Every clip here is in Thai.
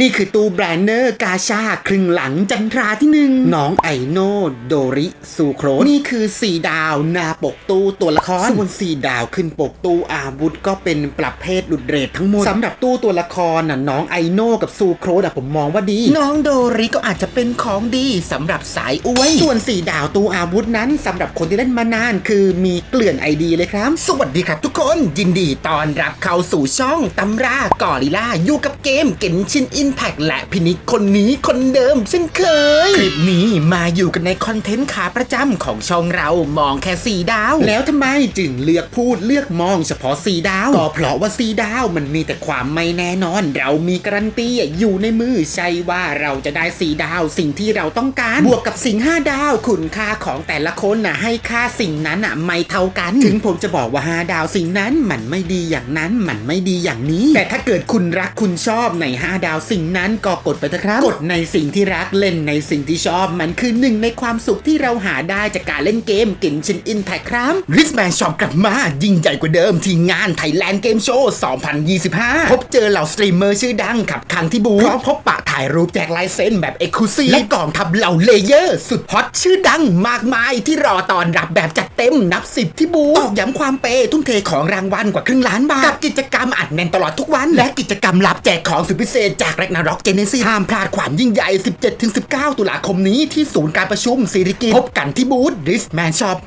นี่คือตู้แบรนเนอร์กาชาครึ่งหลังจันทราที่หนึ่งน้องไอโนโดริซูโครนี่คือ4ดาวหนาปกตู้ตัวละครส่วน4ดาวขึ้นปกตู้อาวุธก็เป็นปรับเพศหลุดเรททั้งหมดสำหรับตู้ตัวละครน่ะน้องไอโนกับซูโครสอะผมมองว่าดี น้องโดริก็อาจจะเป็นของดีสำหรับสายอวย ส่วน4ดาวตู้อาวุธนั้นสำหรับคนที่เล่นมานาน คือมีเกลื่อนไอดีเลยครับ สวัสดีครับทุกคนยินดีต้อนรับเข้าสู่ช่องตำรากอริล่าอยู่กับ เกมเกนชินอินแพ t และพินิจคนนี้คนเดิมเช่นเคย คลิปนี้มาอยู่กันในคอนเทนต์ขาประจำของช่องเรามองแค่4ดาว แล้วทำไมจึงเลือกพูดเลือกมองเฉพาะ4ดาว ก็เพราะว่า4ดาวมันมีแต่ความไม่แน่นอน เรามีการันตีอยู่ในมือใช่ว่าเราจะได้4ดาวสิ่งที่เราต้องการบวกกับสิ่ง5ดาว คุณค่าของแต่ละคนน่ะให้ค่าสิ่งนั้นน่ะไม่เท่ากัน ถึงผมจะบอกว่า5ดาวสิ่งนั้นมันไม่ดีอย่างนั้นมันไม่ดีอย่างนี้ แต่ถ้าเกิดคุณรักคุณชอบใน 5 ดาวสิ่งนั้นก็กดไปเถอะครับ กดในสิ่งที่รักเล่นในสิ่งที่ชอบมันคือหนึ่งในความสุขที่เราหาได้จากการเล่นเกมกินชินอินแพคครับริสแมนช็อปกลับมา ยิ่งใหญ่กว่าเดิมที่งาน Thailand Game Show 2025 พบเจอเหล่าสตรีมเมอร์ชื่อดังขับคังที่บูธพร้อมพบปะถ่ายรูปแจกลายเซ็นแบบเอ็กซ์คลูซีฟและกองทัพเหล่าเลเยอร์ สุดฮอตชื่อดังมากมายที่รอตอนรับแบบจัดเต็มนับสิบที่บูธตอกย้ำความเปย์ทุ่มเทของรางวัลกว่าครึ่งล้านบาทกับกิจกรรมอัดแน่นตลอดทุกวัน และกิจกรรมรับแจกของสุดพิเศษจากแรกนาร็อกเจเนซีห้ามพลาดความยิ่งใหญ่ 17-19 ตุลาคมนี้ที่ศูนย์การประชุมซีริกิพบกันที่บูธดิสแมนช็อป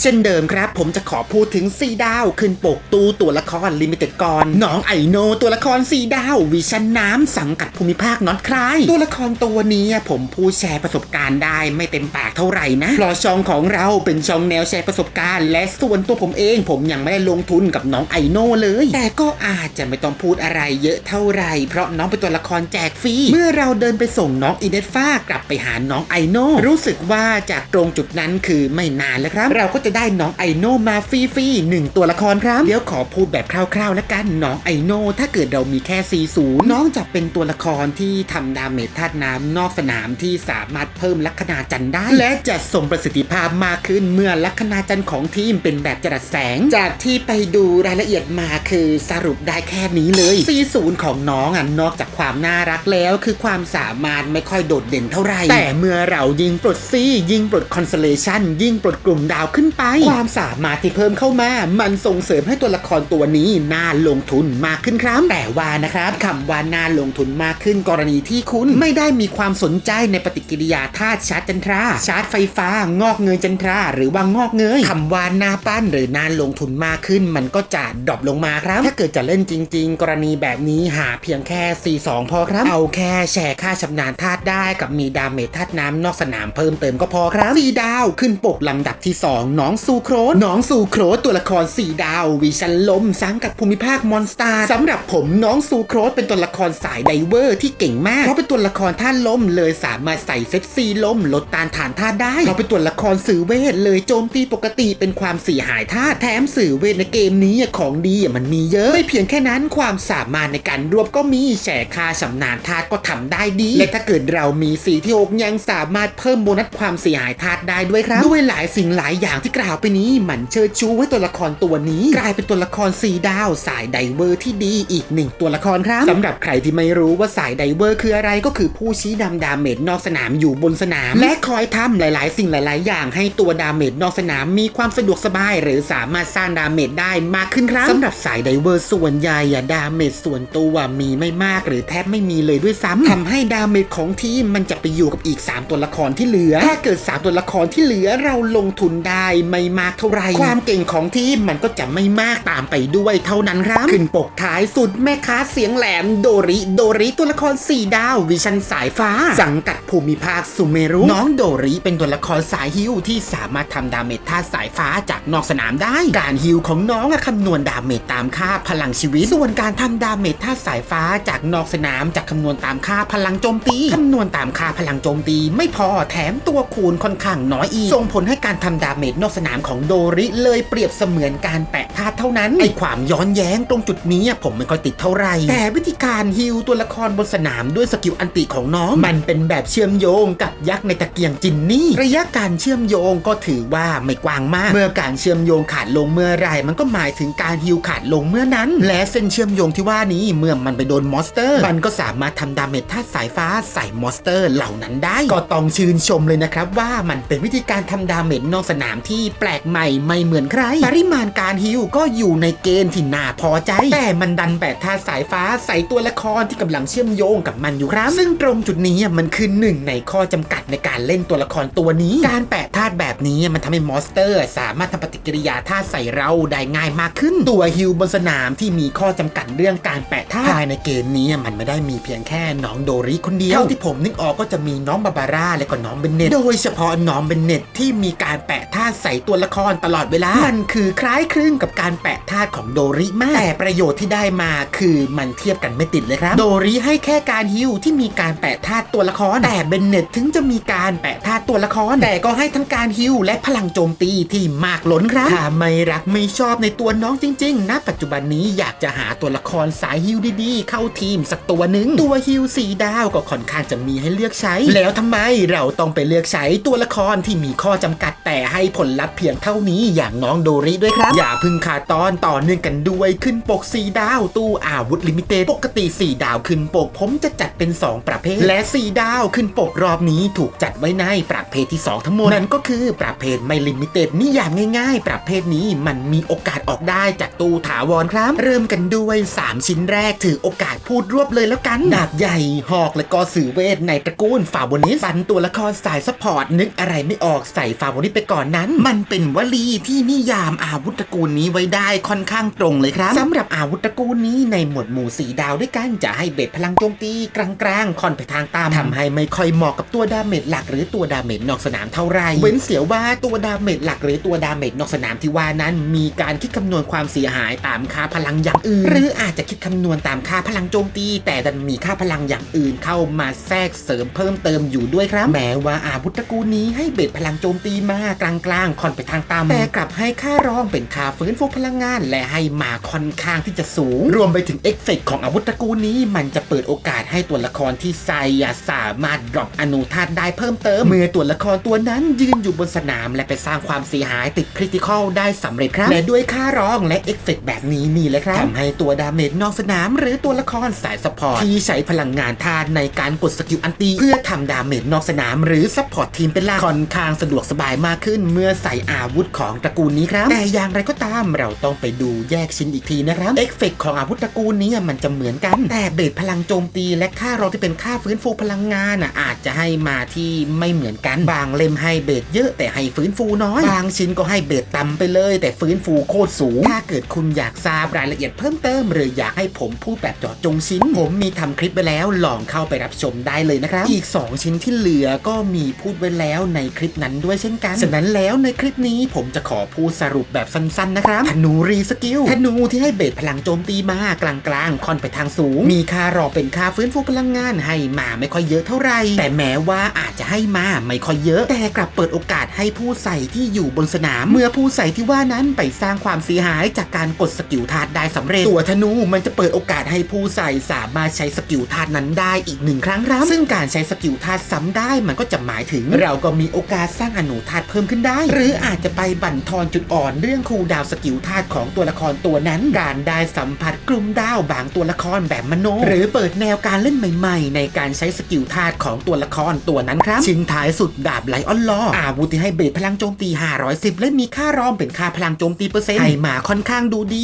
เช่นเดิมครับ ผมจะขอพูดถึง4ดาว ขึ้นปกตู้ตัวละครลิมิเต็ดก่อนน้องไอโนตัวละคร4ดาววิชันน้ำสังกัดภูมิภาคน็อตคลายตัวละครตัวนี้ผมพูดแชร์ประสบการณ์ได้ไม่เต็มปากเท่าไหร่นะเพราะช่องของเราเป็นช่องแนวแชร์ประสบการณ์ และส่วนตัวผมเอง ผมยังไม่ได้ลงทุนกับน้องไอโนเลย แต่ก็อาจจะไม่ต้องพูดอะไรเยอะเท่าไหร่เพราะน้องเป็นตัวละครแจกฟรีเมื่อเราเดินไปส่งน้องอินเดฟ้ากลับไปหาน้องไอโนรู้สึกว่าจากตรงจุดนั้นคือไม่นานแล้วครับ เราก็จะได้น้องไอโนมาฟรีๆหนึ่งตัวละครครับ เดี๋ยวขอพูดแบบคร่าวๆแล้วกันน้องไอโนถ้าเกิดเรามีแค่ 40 น้องจะเป็นตัวละครที่ทำดาเมจธาตุน้ำนอกสนามที่สามารถเพิ่มลัคนาจันได้ และจะส่งประสิทธิภาพมากขึ้นเมื่อลัคนาจันของทีมเป็นแบบจรัสแสง จากที่ไปดูรายละเอียดมาคือสรุปได้แค่นี้เลย 40 ของน้องอะนอกจากความน่ารักแล้ว คือความสามารถไม่ค่อยโดดเด่นเท่าไหร่แต่เมื่อเรายิงปลดซี่ยิงปลดคอนเซเลชันยิงปลดกลุ่มดาวขึ้นไป ความสามารถที่เพิ่มเข้ามา มันส่งเสริมให้ตัวละครตัวนี้น่าลงทุนมากขึ้นครับ แต่ว่านะครับคำว่าน่าลงทุนมากขึ้นกรณีที่คุณไม่ได้มีความสนใจในปฏิกิริยาธาตุชาร์จจันทรา ชาร์จไฟฟ้า งอกเงยจันทรา หรือว่างอกเงยคำว่าน่าปั้นหรือน่าลงทุนมากขึ้น มันก็จะดรอปลงมาครับ ถ้าเกิดจะเล่นจริง ๆ กรณีแบบนี้หาเพียงแค่ 4-2 พอครับ เอาแค่แชร์ค่าชำนาญธาตุได้กับมีดาเมจธาตุน้ำนอกสนามเพิ่มเติมก็พอครับ4ดาวขึ้นปกลำดับที่ 2น้องซูโครสน้องซูโครสตัวละคร4ดาว วิชันลมสังกัดภูมิภาคมอนสตาร์สำหรับผมน้องซูโครสเป็นตัวละครสายไดเวอร์ที่เก่งมากเพราะเป็นตัวละครท่านลมเลยสามารถใส่เซตซีลมลดตานฐานธาตุได้เราเป็นตัวละครสื่อเวทเลยโจมตีปกติเป็นความเสียหายธาตุแถมสื่อเวทในเกมนี้ของดีมันมีเยอะ ไม่เพียงแค่นั้นความสามารถในการรวบก็มีแชร์ค่าชำนาญธาตุก็ทำได้ดี และถ้าเกิดเรามีสีที่อกยังสามารถเพิ่มโบนัสความเสียหายธาตุได้ด้วยครับ ด้วยหลายสิ่งหลายอย่างที่กล่าวไปนี้มันเชิดชูให้ตัวละครตัวนี้ กลายเป็นตัวละครสีดาวสายไดเวอร์ที่ดีอีกหนึ่งตัวละครครับสำหรับใครที่ไม่รู้ว่าสายไดเวอร์คืออะไรก็คือผู้ชี้นำดาเมจนอกสนามอยู่บนสนาม และคอยทำหลาย ๆ สิ่งหลาย ๆ อย่างให้ตัวดาเมจนอกสนามมีความสะดวกสบาย หรือสามารถสร้างดาเมจได้มากขึ้นครับสำหรับสายไดเวอร์ส่วนใหญ่อะดาเมจส่วนตัวมีไม่มากหรือแทบไม่มีเลยด้วยซ้ำทำให้ดาเมจของทีมมันจะไปอยู่กับอีก 3 ตัวละครที่เหลือ ถ้าเกิด 3 ตัวละครที่เหลือเราลงทุนได้ไม่มากเท่าไหร่ความเก่งของทีมมันก็จะไม่มากตามไปด้วยเท่านั้นครับขึ้นปกท้ายสุดแม่ค้าเสียงแหลมโดริโดริตัวละคร4ดาววิชันสายฟ้า สังกัดภูมิภาคสุเมรุ น้องโดริเป็นตัวละครสายฮิวที่สามารถทำดาเมจท่าตุสายฟ้าจากนอกสนามได้ การฮิวของน้องอะคำนวณดาเมจตามค่าพลังชีวิต ส่วนการทำดาเมจท่าตุสายฟ้าจากนอกสนามจะคำนวณตามค่าพลังโจมตีคำนวณตามค่าพลังโจมตี ไม่พอแถมตัวคูณค่อนข้างน้อยอีกส่งผลให้การทำดาเมจนอกอกสนามของโดริเลยเปรียบเสมือนการแปะธาตุเท่านั้นไอความย้อนแย้งตรงจุดนี้ผมไม่ค่อยติดเท่าไหร่แต่วิธีการฮิวตัวละครบนสนามด้วยสกิลอันติของน้อง มันเป็นแบบเชื่อมโยงกับยักษ์ในตะเกียงจินนี่ ระยะการเชื่อมโยงก็ถือว่าไม่กว้างมาก เมื่อการเชื่อมโยงขาดลงเมื่อไรมันก็หมายถึงการฮิวขาดลงเมื่อนั้น และเส้นเชื่อมโยงที่ว่านี้เมื่อมันไปโดนมอนสเตอร์ มันก็สามารถทำดาเมจธาตุสายฟ้าใส่มอนสเตอร์เหล่านั้นได้ ก็ต้องชื่นชมเลยนะครับว่ามันเป็นวิธีการทำดาเมจนอกสนามที่แปลกใหม่ไม่เหมือนใคร ปริมาณการฮิวก็อยู่ในเกณฑ์ที่น่าพอใจ แต่มันดันแปะธาสายฟ้าใส่ตัวละครที่กำลังเชื่อมโยงกับมันอยู่ครับ ซึ่งตรงจุดนี้มันคือหนึ่งในข้อจำกัดในการเล่นตัวละครตัวนี้ การแปะาตุแบบนี้มันทำให้มอนสเตอร์ สามารถทำปฏิกิริยาธาตุใส่เราได้ง่ายมากขึ้น ตัวฮิวบนสนามที่มีข้อจำกัดเรื่องการแปะธาตุภายในเกมนี้มันไม่ได้มีเพียงแค่น้องโดริคนเดียวเท่าที่ผมนึกออกก็จะมีน้องบาบาร่าและก็น้องเบนเน็ตโดยเฉพาะน้องเบนเน็ตที่มีการแปะธาตุใส่ตัวละครตลอดเวลา มันคือคล้ายคลึงกับการแปะธาตุของโดริมากแต่ประโยชน์ที่ได้มาคือมันเทียบกันไม่ติดเลยครับ โดริให้แค่การฮิวที่มีการแปะธาตุตัวละครแต่เบนเน็ตถึงจะมีการแปะธาตุตัวละครแต่ก็ให้ทั้งการฮิวและพลังโจมตีที่มากล้นครับถ้าไม่รักไม่ชอบในตัวน้องจริงๆ ณ ปัจจุบันนี้อยากจะหาตัวละครสายฮิวดีๆ เข้าทีมสักตัวหนึ่งตัวฮิวสีดาวก็ค่อนข้างจะมีให้เลือกใช้ แล้วทำไมเราต้องไปเลือกใช้ตัวละครที่มีข้อจำกัดแต่ให้ผลลัพธ์เพียงเท่านี้อย่างน้องโดริด้วยครับ อย่าเพึ่งขาดตอนต่อเนื่องกันด้วยขึ้นปกสีดาว ตู้อาวุธลิมิเต็ดปกติสีดาวขึ้นปกผมจะจัดเป็น 2 ประเภท และสีดาวขึ้นปกรอบนี้ถูกจัดไว้ในประเภทที่ 2 ทั้งหมดนั่นก็คือประเภทไม่ลิมิเต็ดนิยามง่ายๆ ประเภทนี้มันมีโอกาสออกได้จากตู้ถาวรครับ เริ่มกันด้วย 3 ชิ้นแรกถือโอกาสพูดรวบเลยแล้วกันดาบใหญ่หอกและก็สื่อเวทในตระกูลฟาโบนิสฟันตัวละครสายสปอร์ตนึกอะไรไม่ออกใส่ฟาโบนิสไปก่อนนั้น มันเป็นวลีที่นิยามอาวุธตระกูลนี้ไว้ได้ค่อนข้างตรงเลยครับสำหรับอาวุธตระกูลนี้ในหมวดหมู่สีดาวด้วยกันจะให้เบ็ดพลังโจมตีกลางๆค่อนไปทางตามทำให้ไม่ค่อยเหมาะกับตัวดาเมจหลัก หรือตัวดาเมจนอกสนามเท่าไหร่เวนเสียว่าตัวดาเมจหลักหรือตัวดาเมจนอกสนามที่ว่านั้น มีการคิดคำนวณความเสียหายตามค่าพลังอย่างอื่น หรืออาจจะคิดคำนวณตามค่าพลังโจมตี แต่ดันมีค่าพลังอย่างอื่นเข้ามาแทรกเสริมเพิ่มเติมอยู่ด้วยครับ แม้ว่าอาวุธตระกูลนี้ให้เบ็ดพลังโจมตีมากลางๆค่อนไปทางต่ำแต่กลับให้ค่ารองเป็นค่าฟื้นฟูพลังงาน และให้มาค่อนข้างที่จะสูง รวมไปถึงเอฟเฟกต์ของอาวุธตระกูลนี้ มันจะเปิดโอกาสให้ตัวละครที่ใส่สามารถดรอปอนุธาตุได้เพิ่มเติม เมื่อตัวละครตัวนั้นยืนอยู่บนสนามและไปสร้างความเสียหายติดคริติคอลได้สำเร็จครับ และด้วยค่ารองและเอฟเฟกต์แบบนี้นี่แหละครับทำให้ตัวดาเมจนอกสนาม หรือตัวละครสายสปอร์ตที่ใช้พลังงานธาตุในการกดสกิลอันตี เพื่อทำดาเมจนอกสนาม หรือซัพพอร์ตทีมเป็นหลักค่อนข้างสะดวกสบายมากขึ้น เมื่อใส่อาวุธของตระกูลนี้ครับ แต่อย่างไรก็ตามเราต้องไปดูแยกชิ้นอีกทีนะครับเอฟเฟกของอาวุธตระกูลนี้มันจะเหมือนกัน แต่เบสพลังโจมตี และค่ารองที่เป็นค่าฟื้นฟูพลังงานอะอาจจะให้มาที่ไม่เหมือนกันบางเล่มให้เบสเยอะแต่ให้ฟื้นฟูน้อย บางชิ้นก็ให้เบสต่ำไปเลย แต่ฟื้นฟูโคตรสูง ถ้าเกิดคุณอยากทราบรายละเอียดเพิ่มเติม หรืออยากให้ผมพูดแบบเจาะจงชิ้น ผมมีทำคลิปไปแล้วลองเข้าไปรับชมได้เลยนะครับ อีก 2 ชิ้นที่เหลือก็มีพูดไว้แล้วในคลิปนั้นด้วยเช่นกันฉะนั้นแล้วในคลิปนี้ผมจะขอพูดสรุปแบบสั้นๆนะครับธนูรีสกิลธนูที่ให้เบสพลังโจมตีมากลางๆ ค่อนไปทางสูง มีค่ารอเป็นค่าฟื้นฟูพลังงานให้มาไม่ค่อยเยอะเท่าไหร่แต่แม้ว่าอาจจะให้มาไม่ค่อยเยอะ แต่กลับเปิดโออกาสให้ผู้ใส่ที่อยู่บนสนาม เมื่อผู้ใส่ที่ว่านั้นไปสร้างความเสียหายจากการกดสกิลธาตุได้สำเร็จ ตัวธนูมันจะเปิดโอกาสให้ผู้ใส่สามารถใช้สกิลธาตุนั้นได้อีกหนึ่งครั้งครับซึ่งการใช้สกิลธาตุซ้ำได้มันก็จะหมายถึง เราก็มีโอกาสสร้างอนุธาตุเพิ่มขึ้นได้ หรืออาจจะไปบั่นทอนจุดอ่อนเรื่องคูดาวสกิลธาตุของตัวละครตัวนั้น การได้สัมผัสกลุ่มดาวบางตัวละครแบบมโน หรือเปิดแนวการเล่นใหม่ ๆ ในการใช้สกิลธาตุของตัวละครตัวนั้นครับชิงท้ายสุดดาบไลออนลออาวุธที่ให้เบสพลังโจมตี 510 และมีค่ารอมเป็นค่าพลังโจมตีเปอร์เซ็นต์ให้มาค่อนข้างดูดี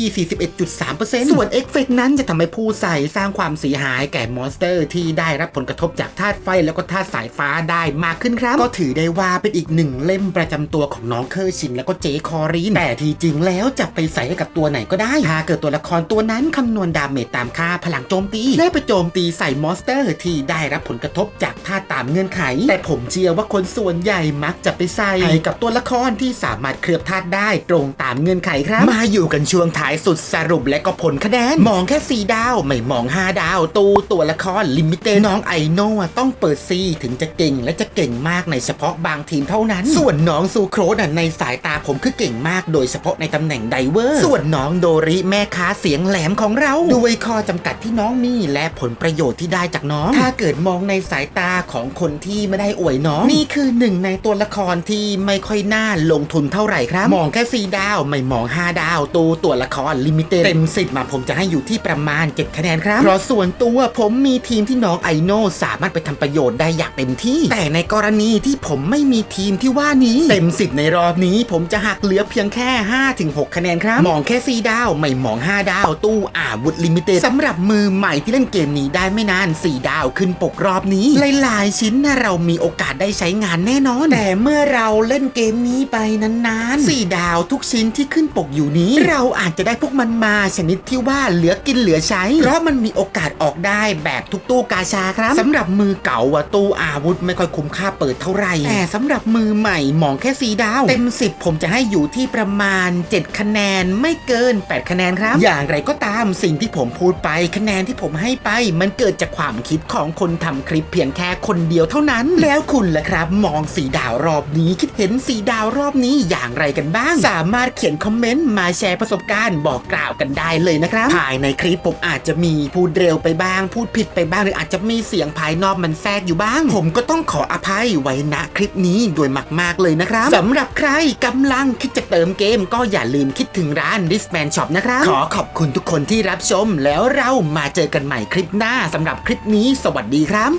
41.3%ส่วนเอฟเฟกนั้นจะทำให้ผู้ใส่สร้างความเสียหายแก่มอนสเตอร์ ที่ได้รับผลกระทบจากธาตุไฟแล้วก็ธาตุสายฟ้าได้มากขึ้นครับ ก็ถือได้ว่าเป็นอีกหนึ่งเล่มประจำตัวของน้องเคอร์ชินแล้วก็เจคอรีนแต่ที่จริงแล้วจะไปใส่ให้กับตัวไหนก็ได้ถ้าเกิดตัวละครตัวนั้นคำนวณดาเมจตามค่าพลังโจมตี และไปโจมตีใส่มอนสเตอร์ ที่ได้รับผลกระทบจากธาตุตามเงื่อนไข แต่ผมเชื่อว่าคนส่วนใหญ่มักจะไปใส่ให้กับตัวละครที่สามารถเคลือบธาตุได้ตรงตามเงื่อนไขครับ มาอยู่กันช่วงท้ายสุดสรุปและก็ผลคะแนน มองแค่ 4 ดาว ไม่มอง 5 ดาว ตูตัวละครลิมิเต็ดน้องไอโน่ต้องเปิดซีถึงจะเก่งและจะเก่งมากในเฉพาะบางทีมเท่านั้น ส่วนน้องซูโครสน่ะในสายตาผมคือเก่งมาก โดยเฉพาะในตำแหน่งไดเวอร์ ส่วนน้องโดริแม่ค้าเสียงแหลมของเราด้วยข้อจำกัดที่น้องมีและผลประโยชน์ที่ได้จากน้อง ถ้าเกิดมองในสายตาของคนที่ไม่ได้อวยน้องนี่คือหนึ่งในตัวละคครที่ไม่ค่อยน่าลงทุนเท่าไหร่ครับ มองแค่ 4 ดาว ไม่มอง 5 ดาว ตัวตัวละครลิมิเต็ดเต็มสิบมาผมจะให้อยู่ที่ประมาณ 7 คะแนนครับเพราะส่วนตัวผมมีทีมที่น้องไอโน่สามารถไปทำประโยชน์ได้อย่างเต็มที่ แต่ในกรณีที่ผมไม่มีทีมที่ว่านี้เต็ม10ในรอบนี้ ผมจะหักเหลือเพียงแค่5-6คะแนนครับ มองแค่ 4 ดาว ไม่มอง 5 ดาว ตู้อาวุธลิมิเต็ดสำหรับมือใหม่ที่เล่นเกมนี้ได้ไม่นาน 4 ดาวขึ้นปกรอบนี้หลายๆชิ้นนะเรามีโอกาสได้ใช้งานแน่นอนแต่เมื่อเราเล่นเกมนี้ไปนานๆ4ดาวทุกชิ้นที่ขึ้นปกอยู่นี้ เราอาจจะได้พวกมันมาชนิดที่ว่าเหลือกินเหลือใช้ เพราะมันมีโอกาสออกได้แบบทุกตู้กาชาครับสำหรับมือเก่าว่าตู้อาวุธไม่ค่อยคุ้มค่าเปิดเท่าไหร่แต่สำหรับมือใหม่มองแค่สีดาว เต็ม 10 ผมจะให้อยู่ที่ประมาณ 7 คะแนนไม่เกิน 8 คะแนนครับ อย่างไรก็ตามสิ่งที่ผมพูดไปคะแนนที่ผมให้ไป มันเกิดจากความคิดของคนทำคลิปเพียงแค่คนเดียวเท่านั้น แล้วคุณล่ะครับ มองสีดาวรอบนี้คิดเห็นสีดาวรอบนี้อย่างไรกันบ้าง สามารถเขียนคอมเมนต์มาแชร์ประสบการณ์บอกกล่าวกันได้เลยนะครับภายในคลิปผมอาจจะมีพูดเร็วไปบ้าง พูดผิดไปบ้างหรืออาจจะมีเสียงภายนอกมันแทรกอยู่บ้าง ผมก็ต้องขออภัยไว้ณคลิปนี้โดยมาก ๆ เลยนะครับสำหรับใครกำลังคิดจะเติมเกม ก็อย่าลืมคิดถึงร้าน DisMan Shop นะครับ ขอขอบคุณทุกคนที่รับชมแล้วเรามาเจอกันใหม่คลิปหน้าสำหรับคลิปนี้ สวัสดีครับ